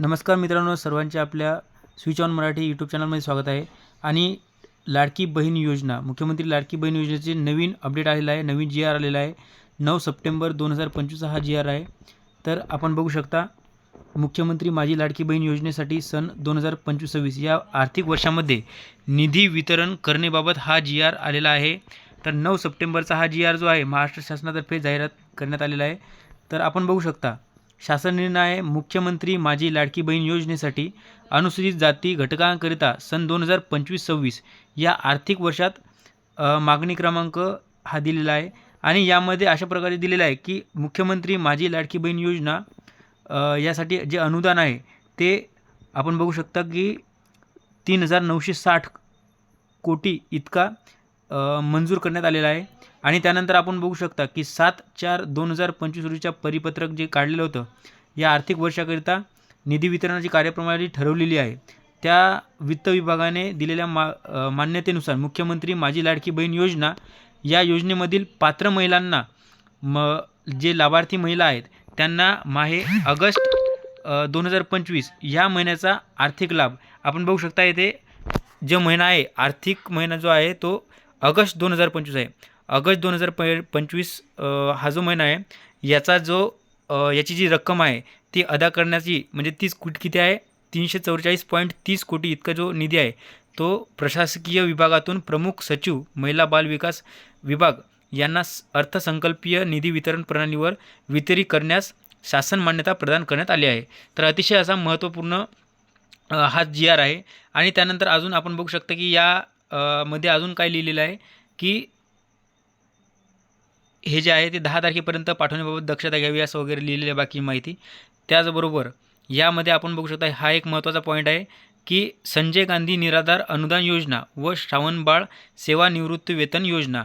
नमस्कार मित्रांनो सर्वांचे आपल्या स्विच ऑन मराठी यूट्यूब चॅनलमध्ये स्वागत आहे. आणि लाडकी बहीण योजना मुख्यमंत्री लाडकी बहीण योजनेचे नवीन अपडेट आलेलं आहे नवीन जी आर आलेला आहे. नऊ सप्टेंबर दोन हजार पंचवीस हा जी आर आहे. तर आपण बघू शकता मुख्यमंत्री माझी लाडकी बहीण योजनेसाठी सन दोन हजार पंचवीस सव्वीस या आर्थिक वर्षामध्ये निधी वितरण करण्याबाबत हा जी आर आलेला आहे. तर नऊ सप्टेंबरचा हा जी आर जो आहे महाराष्ट्र शासनातर्फे जाहिरात करण्यात आलेला आहे. तर आपण बघू शकता शासन निर्णय मुख्यमंत्री माझी लाडकी बहीण योजनेसाठी अनुसूचित जाती घटकांकरिता सन दोन हजार पंचवीस सव्वीस या आर्थिक वर्षात मागणी क्रमांक हा दिलेला आहे. आणि यामध्ये अशा प्रकारे दिलेला आहे की मुख्यमंत्री माझी लाडकी बहीण योजना यासाठी जे अनुदान आहे ते आपण बघू शकता की तीन हजार नऊशे साठ कोटी इतका मंजूर करण्यात आलेला आहे. आणि त्यानंतर आपण बघू शकता की सात चार दोन हजार पंचवीस रोजीच्या परिपत्रक जे काढलेलं होतं या आर्थिक वर्षाकरिता निधी वितरणाची कार्यप्रणाली ठरवलेली आहे. त्या वित्त विभागाने दिलेल्या मा मान्यतेनुसार मुख्यमंत्री माझी लाडकी बहीण योजना या योजनेमधील पात्र महिलांना म जे लाभार्थी महिला आहेत त्यांना माहे ऑगस्ट दोन हजार पंचवीस ह्या महिन्याचा आर्थिक लाभ. आपण बघू शकता येथे जो महिना आहे आर्थिक महिना जो आहे तो ऑगस्ट दोन हजार पंचवीस आहे. ऑगस्ट दोन हजार प पंचवीस हा जो महिना आहे याचा जो याची जी रक्कम आहे ती अदा करण्याची म्हणजे तीस कुट किती आहे? तीनशे चौवेचाळीस पॉईंट तीस कोटी इतका जो निधी आहे तो प्रशासकीय विभागातून प्रमुख सचिव महिला बाल विकास विभाग यांना अर्थसंकल्पीय निधी वितरण प्रणालीवर वितरित करण्यास शासन मान्यता प्रदान करण्यात आली आहे. तर अतिशय असा महत्त्वपूर्ण हा जी आर आहे. आणि त्यानंतर अजून आपण बघू शकता की या मध्ये अजून काय लिहिलेलं आहे की हे जे आहे ते दहा तारखेपर्यंत पाठवण्याबाबत दक्षता घ्यावी असं वगैरे लिहिलेलं आहे बाकी माहिती. त्याचबरोबर यामध्ये आपण बघू शकता हा एक महत्त्वाचा पॉईंट आहे की संजय गांधी निराधार अनुदान योजना व श्रावणबाळ सेवानिवृत्ती वेतन योजना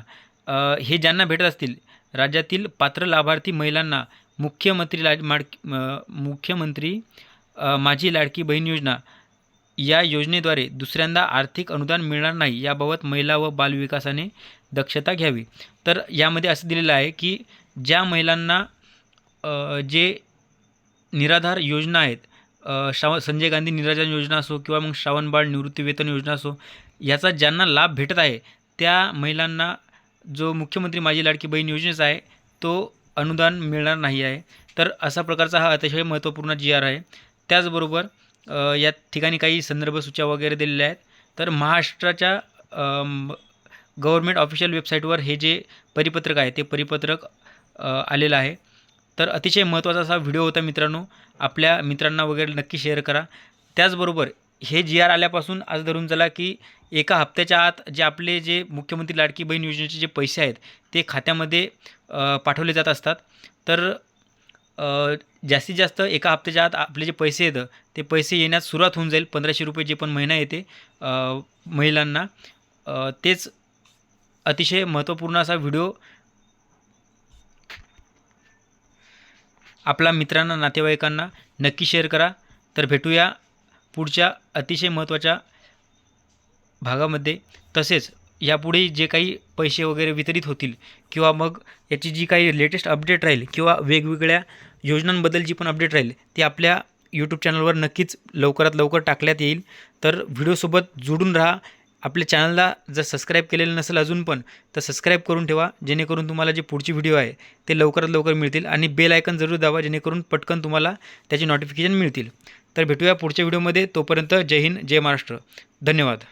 हे ज्यांना भेटत असतील राज्यातील पात्र लाभार्थी महिलांना मुख्यमंत्री लाड माड मुख्यमंत्री माझी लाडकी बहीण योजना या योजनेद्वारे दुसऱ्यांदा आर्थिक अनुदान मिळणार नाही याबाबत महिला व बालविकासाने दक्षता घ्यावी. तर यामध्ये असं दिलेलं आहे की ज्या महिलांना जे निराधार योजना आहेत श्राव संजय गांधी निराधार योजना असो किंवा मग श्रावणबाळ निवृत्तीवेतन योजना असो याचा ज्यांना लाभ भेटत आहे त्या महिलांना जो मुख्यमंत्री माझी लाडकी बहीण योजनेचा आहे तो अनुदान मिळणार नाही आहे. तर अशा प्रकारचा हा अतिशय महत्त्वपूर्ण जी आर आहे. त्याचबरोबर या ठिकाणी काही संदर्भ सूचना वगैरे दिलेल्या आहेत. तर महाराष्ट्राच्या गव्हर्मेंट ऑफिशियल वेबसाईटवर हे जे परिपत्रक आहे ते परिपत्रक आलेलं आहे. तर अतिशय महत्त्वाचा असा व्हिडिओ होता मित्रांनो. आपल्या मित्रांना वगैरे नक्की शेअर करा. त्याचबरोबर हे जी आर आल्यापासून आज धरून चला की एका हप्त्याच्या आत जे आपले जे मुख्यमंत्री लाडकी बहीण योजनेचे जे पैसे आहेत ते खात्यामध्ये पाठवले जात असतात. तर जास्तीत जास्त एका हप्त्याच्या आत आपले जे पैसे येतं ते पैसे येण्यास सुरुवात होऊन जाईल पंधराशे रुपये जे पण महिना येते महिलांना. तेच अतिशय महत्त्वपूर्ण असा व्हिडिओ आपला मित्रांना नातेवाईकांना नक्की शेअर करा. तर भेटूया पुढच्या अतिशय महत्त्वाच्या भागामध्ये. तसेच यापुढे जे काही पैसे वगैरे वितरित होतील किंवा मग याची जी काही लेटेस्ट अपडेट राहील किंवा वेगवेगळ्या योजनांबद्दल जी पण अपडेट राहील ती आपल्या यूट्यूब चॅनलवर नक्कीच लवकरात लवकर टाकण्यात येईल. तर व्हिडिओसोबत जोडून राहा. आपल्या चॅनलला जर सबस्क्राईब केलेलं नसेल अजून पण तर सबस्क्राईब करून ठेवा. जेणेकरून तुम्हाला जे पुढची व्हिडिओ आहे ते लवकरात लवकर मिळतील आणि बेल आयकन जरूर दावा जेणेकरून पटकन तुम्हाला त्याची नोटिफिकेशन मिळतील. तर भेटूया पुढच्या व्हिडिओमध्ये तोपर्यंत जय हिंद जय महाराष्ट्र. धन्यवाद.